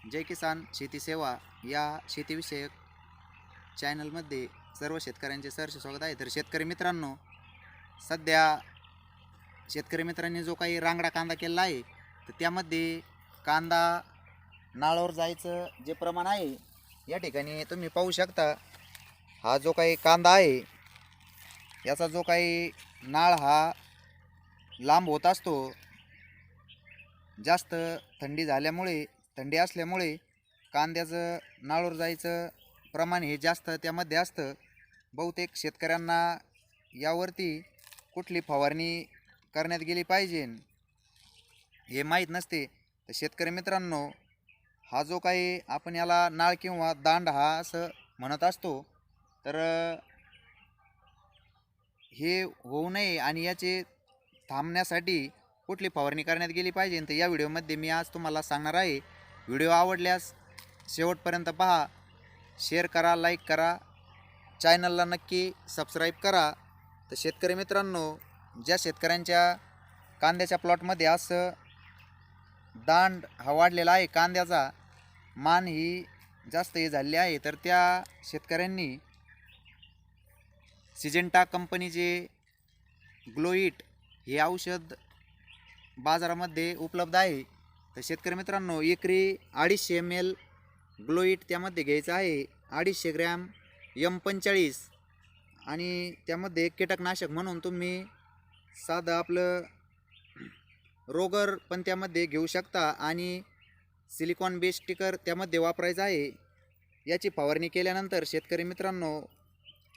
जय किसान शेती सेवा या शेतीविषयक चॅनलमध्ये सर्व शेतकऱ्यांचे सहर्ष स्वागत आहे. तर शेतकरी मित्रांनो सध्या शेतकरी मित्रांनी जो काही रांगडा कांदा केलेला आहे तर त्यामध्ये कांदा नाळावर जायचं जे प्रमाण आहे या ठिकाणी तुम्ही पाहू शकता. हा जो काही कांदा आहे याचा जो काही नाळ हा लांब होत असतो जास्त थंडी झाल्यामुळे थंडी असल्यामुळे कांद्याचं नाळूर जायचं प्रमाण हे जास्त त्यामध्ये असतं. बहुतेक शेतकऱ्यांना यावरती कुठली फवारणी करण्यात गेली पाहिजे हे माहीत नसते. तर शेतकरी मित्रांनो हा जो काही आपण याला नाळ किंवा दांड हा असं म्हणत असतो तर हे होऊ नये आणि याचे थांबण्यासाठी कुठली फवारणी करण्यात गेली पाहिजे तर या व्हिडिओमध्ये मी आज तुम्हाला सांगणार आहे. व्हिडिओ आवडल्यास शेवटपर्यंत पहा. शेअर करा लाईक करा. चॅनलला नक्की सबस्क्राईब करा. तर शेतकरी मित्रांनो ज्या शेतकऱ्यांच्या कांद्याच्या प्लॉटमध्ये असं दांड हा वाढलेला आहे कांद्याचा मान ही जास्त हे झालेली आहे तर त्या शेतकऱ्यांनी सिजेंटा कंपनीचे ग्लोईट हे औषध बाजारामध्ये उपलब्ध आहे. तर शेतकरी मित्रांनो एकरी अडीचशे एम एल ग्लोईट त्यामध्ये घ्यायचं आहे. अडीचशे ग्रॅम यम पंचेचाळीस आणि त्यामध्ये कीटकनाशक म्हणून तुम्ही साधं आपलं रोगर पण त्यामध्ये घेऊ शकता आणि सिलिकॉन बेस स्टिकर त्यामध्ये वापरायचं आहे. याची फवारणी केल्यानंतर शेतकरी मित्रांनो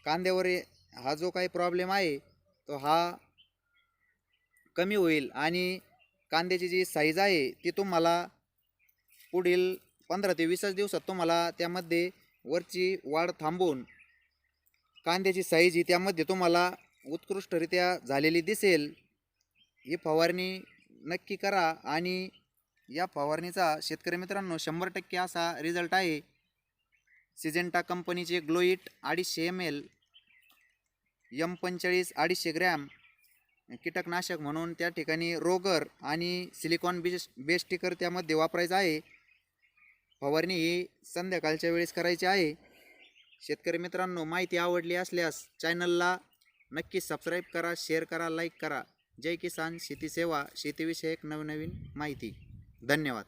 कांद्यावर हा जो काही प्रॉब्लेम आहे तो हा कमी होईल आणि कांद्याची जी साईज आहे ती तुम्हाला पुढील पंधरा ते वीसच दिवसात तुम्हाला त्यामध्ये वरची वाढ थांबवून कांद्याची साईज ही त्यामध्ये तुम्हाला उत्कृष्टरित्या झालेली दिसेल. ही फवारणी नक्की करा आणि या फवारणीचा शेतकरी मित्रांनो शंभर टक्के असा रिझल्ट आहे. सिजेंटा कंपनीचे ग्लोईट अडीचशे एम एल यम पंचेचाळीस अडीचशे ग्रॅम कीटकनाशक म्हणून त्या ठिकाणी रोगर आणि सिलिकॉन बेस बेस त्यामध्ये वापरायचं आहे. फवारणी ही संध्याकाळच्या वेळेस करायची आहे. शेतकरी मित्रांनो माहिती आवडली असल्यास चॅनलला नक्की सबस्क्राईब करा शेअर करा लाईक करा. जय किसान शेती सेवा शेतीविषयक नवनवीन माहिती. धन्यवाद.